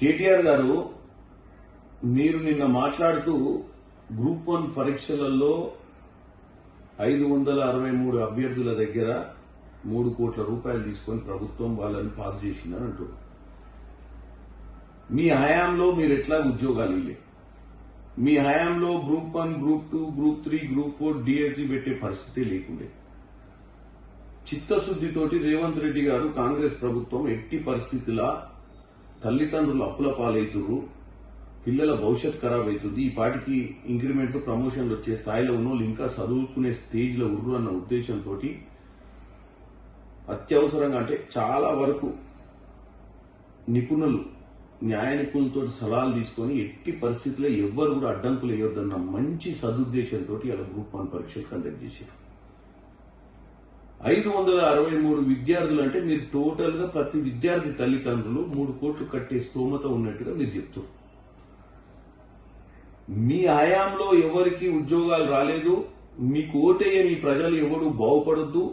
కేటీఆర్ గారు మీరు నిన్న మాట్లాడుతూ గ్రూప్ వన్ పరీక్షలలో ఐదు వందల అరవై మూడు అభ్యర్థుల దగ్గర మూడు కోట్ల రూపాయలు తీసుకొని ప్రభుత్వం వాళ్ళని పాస్ చేసిందని అంటారు మీ హయాంలో మీరు ఎట్లా ఉద్యోగాలు ఇల్లే మీ హయాంలో group one group two group three group four DSC పెట్టే పరిస్థితి లేకుండే. చిత్తశుద్దితోటి రేవంత్ రెడ్డి గారు కాంగ్రెస్ ప్రభుత్వం ఎట్టి పరిస్థితుల తల్లిదండ్రులు అప్పుల పాలవుతురు పిల్లల భవిష్యత్ ఖరాబ్ అవుతుంది ఈ పాటికి ఇంక్రిమెంట్లు ప్రమోషన్లు వచ్చే స్థాయిలో ఉన్న ఇంకా చదువుకునే స్టేజ్లో ఉర్రు అన్న ఉద్దేశంతో అత్యవసరంగా అంటే చాలా వరకు నిపుణులు న్యాయ నిపుణులతో సలహాలు తీసుకొని ఎట్టి పరిస్థితుల్లో ఎవ్వరు కూడా అడ్డంకులు వేయొద్దన్న మంచి సదుద్దేశంతో ఇలా గ్రూప్ వన్ పరీక్షలు కండక్ట్ చేశారు ఐదు వందల అరవై మూడు విద్యార్థులు అంటే మీరు టోటల్గా ప్రతి విద్యార్థి తల్లిదండ్రులు మూడు కోట్లు కట్టే స్తోమత ఉన్నట్టుగా మీరు చెప్తారు మీ ఆయాంలో ఎవరికి ఉద్యోగాలు రాలేదు మీకు ఓటేయని ప్రజలు ఎవరు బాగుపడద్దు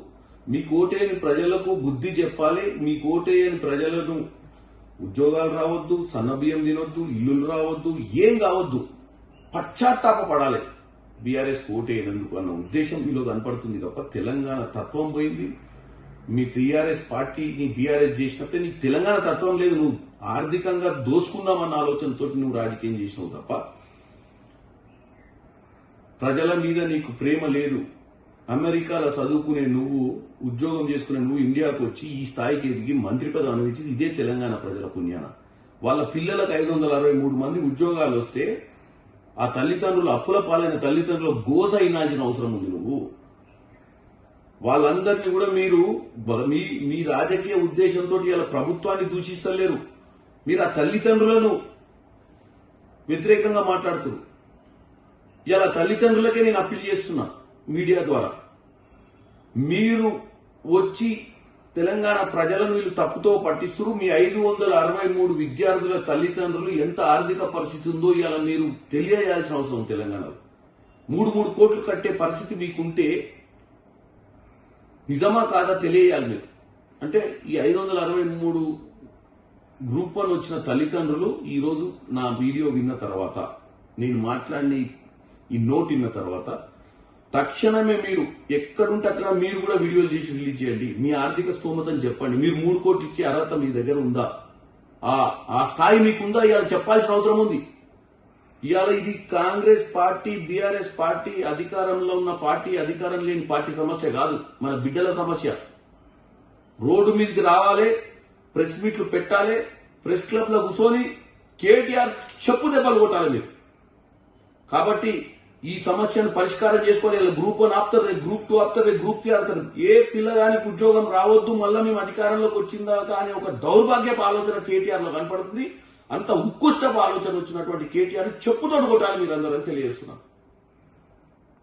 మీకు ఓటేయని ప్రజలకు బుద్ధి చెప్పాలి మీకు ఓటేయని ప్రజలను ఉద్యోగాలు రావద్దు సన్నబియ్యం తినొద్దు ఇల్లులు రావద్దు ఏం కావద్దు పశ్చాత్తాప పడాలి బీఆర్ఎస్ ఓటేయనందుకు అన్న ఉద్దేశం మీలో కనపడుతుంది తప్ప తెలంగాణ తత్వం పోయింది. మీ టీఆర్ఎస్ పార్టీని బీఆర్ఎస్ చేసినప్పుడే నీకు తెలంగాణ తత్వం లేదు. నువ్వు ఆర్థికంగా దోసుకున్నామన్న ఆలోచనతో నువ్వు రాజకీయం చేసినావు తప్ప ప్రజల మీద నీకు ప్రేమ లేదు. అమెరికాలో చదువుకునే నువ్వు ఉద్యోగం చేసుకునే నువ్వు ఇండియాకు వచ్చి ఈ స్థాయికి ఎదిగి మంత్రి పదవి అనుభవించింది ఇదే తెలంగాణ ప్రజల పుణ్యాన. వాళ్ళ పిల్లలకు ఐదు వందల అరవై మూడు మంది ఉద్యోగాలు వస్తే ఆ తల్లిదండ్రులు అప్పుల పాలైన తల్లిదండ్రుల గోస అయినాల్సిన అవసరం ఉంది నువ్వు. వాళ్ళందరినీ కూడా మీరు మీ మీ రాజకీయ ఉద్దేశంతో ఇలా ప్రభుత్వాన్ని దూషిస్తలేరు మీరు ఆ తల్లిదండ్రులను వ్యతిరేకంగా మాట్లాడుతున్నారు ఇలా తల్లిదండ్రులకే నేను అప్పీల్ చేస్తున్నా మీడియా ద్వారా. మీరు వచ్చి తెలంగాణ ప్రజలను వీళ్ళు తప్పుతో పట్టిస్తురు మీ ఐదు వందల అరవై మూడు విద్యార్థుల తల్లిదండ్రులు ఎంత ఆర్థిక పరిస్థితి ఉందో ఇలా మీరు తెలియజేయాల్సిన అవసరం తెలంగాణలో. మూడు మూడు కోట్లు కట్టే పరిస్థితి మీకుంటే నిజమా కాదా తెలియాలి మీరు? అంటే ఈ ఐదు వందల అరవై మూడు గ్రూప్ వన్ వచ్చిన తల్లిదండ్రులు ఈరోజు నా వీడియో విన్న తర్వాత నేను మాట్లాడిన ఈ- ఈ నోట్ విన్న తర్వాత తక్షణమే మీరు ఎక్కడుంటే అక్కడ మీరు కూడా వీడియోలు చేసి రిలీజ్ చేయండి. మీ ఆర్థిక స్తోమతని చెప్పండి. మీరు మూడు కోట్లు ఇచ్చే అర్హత మీ దగ్గర ఉందా? ఆ ఆ స్థాయి మీకుందా? ఇవాళ చెప్పాల్సిన అవసరం ఉంది. ఇవాళ ఇది కాంగ్రెస్ పార్టీ బీఆర్ఎస్ పార్టీ అధికారంలో ఉన్న పార్టీ అధికారం లేని పార్టీ సమస్య కాదు. మన బిడ్డల సమస్య. రోడ్డు మీదకి రావాలి ప్రెస్ మీట్లు పెట్టాలి ప్రెస్ క్లబ్లో కూర్చొని కేటీఆర్ చెప్పు దెబ్బలు కొట్టాలి మీరు. కాబట్టి ఈ సమస్యను పరిష్కారం చేసుకొని ఇలా గ్రూప్ వన్ ఆపుతారు రేపు గ్రూప్ టూ ఆపుతారు రేపు గ్రూప్ త్రీ ఆపుతారు. ఏ పిల్లగానికి ఉద్యోగం రావద్దు మళ్ళీ మేము అధికారంలోకి వచ్చిందాక అనే ఒక దౌర్భాగ్యపు ఆలోచన కేటీఆర్లో కనపడుతుంది. అంత ఉత్కృష్టపు ఆలోచన వచ్చినటువంటి కేటీఆర్ చెప్పుతోడు కొట్టాలి మీరు అందరూ అని తెలియజేస్తున్నాను